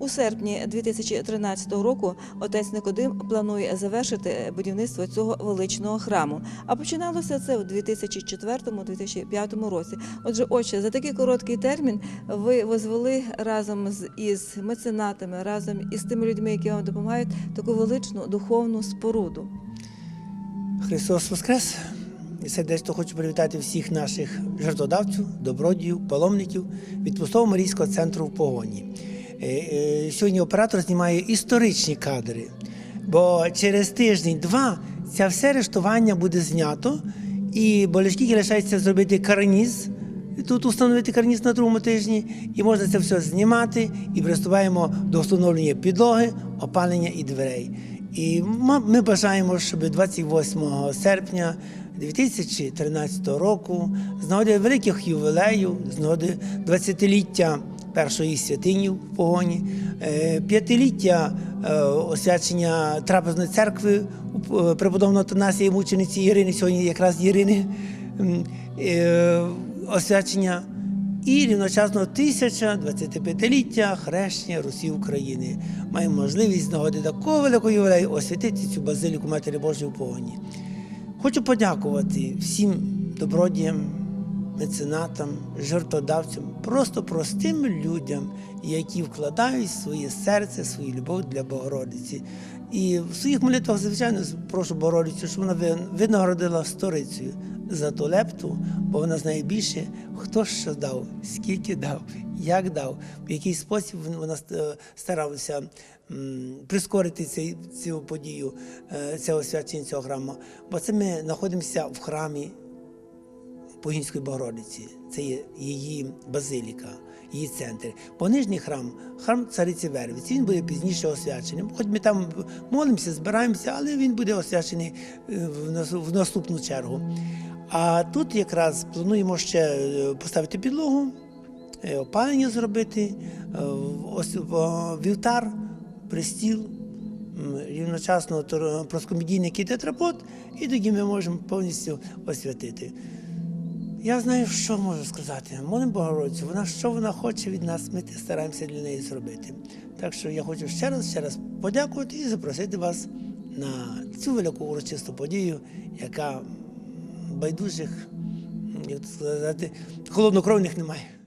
У серпні 2013 року отець Никодим планує завершити будівництво цього величного храму. А починалося це у 2004-2005 році. Отже, отче, за такий короткий термін ви возвели разом з із меценатами, разом із тими людьми, які вам допомагають, таку величну духовну споруду. Христос Воскрес! І сердечно хочу привітати всіх наших жертводавців, добродіїв, паломників від Пустого Марійського центру в погоні. Сьогодні оператор знімає історичні кадри, бо через тиждень-два це все рештування буде знято, і болячки лишається зробити карніз. Тут установити карніз на другому тижні, і можна це все знімати, і приступаємо до встановлення підлоги, опалення і дверей. І ми бажаємо, щоб 28 серпня 2013 року, з нагоди великих ювілеїв, з нагоди 20-ліття першої святині в погоні, е, п'ятиліття е, освячення трапезної церкви е, преподобного Танасії мучениці Ірини, сьогодні якраз Ірини, освячення і рівночасно 1025-ліття хрещення Русі України. Маємо можливість з нагоди такого великого ювілею освятити цю базиліку Матері Божої в погоні. Хочу подякувати всім добродіям, меценатам, жертводавцям, просто простим людям, які вкладають своє серце, свою любов для Богородиці. І в своїх молитвах, звичайно, прошу Богородицю, щоб вона ви- винагородила сторицею за ту лепту, бо вона знає більше, хто що дав, скільки дав, як дав, в який спосіб вона старалася прискорити цей, цю подію, е, це освячення цього храму. Бо це ми знаходимося в храмі Погінської Богородиці. Це є її базиліка, її центр. Бо нижній храм, храм цариці Вервиці, він буде пізніше освячений. Хоч ми там молимося, збираємося, але він буде освячений е, в наступну чергу. А тут якраз плануємо ще е, поставити підлогу, е, опалення зробити, вівтар, пристіл, рівночасно тор- проскомедійник і тетрапот, і тоді ми можемо повністю освятити. Я знаю, що можу сказати. Молимо Богородицю, вона що вона хоче від нас, ми стараємося для неї зробити. Так що я хочу ще раз, ще раз подякувати і запросити вас на цю велику урочисту подію, яка байдужих, як сказати, холоднокровних немає.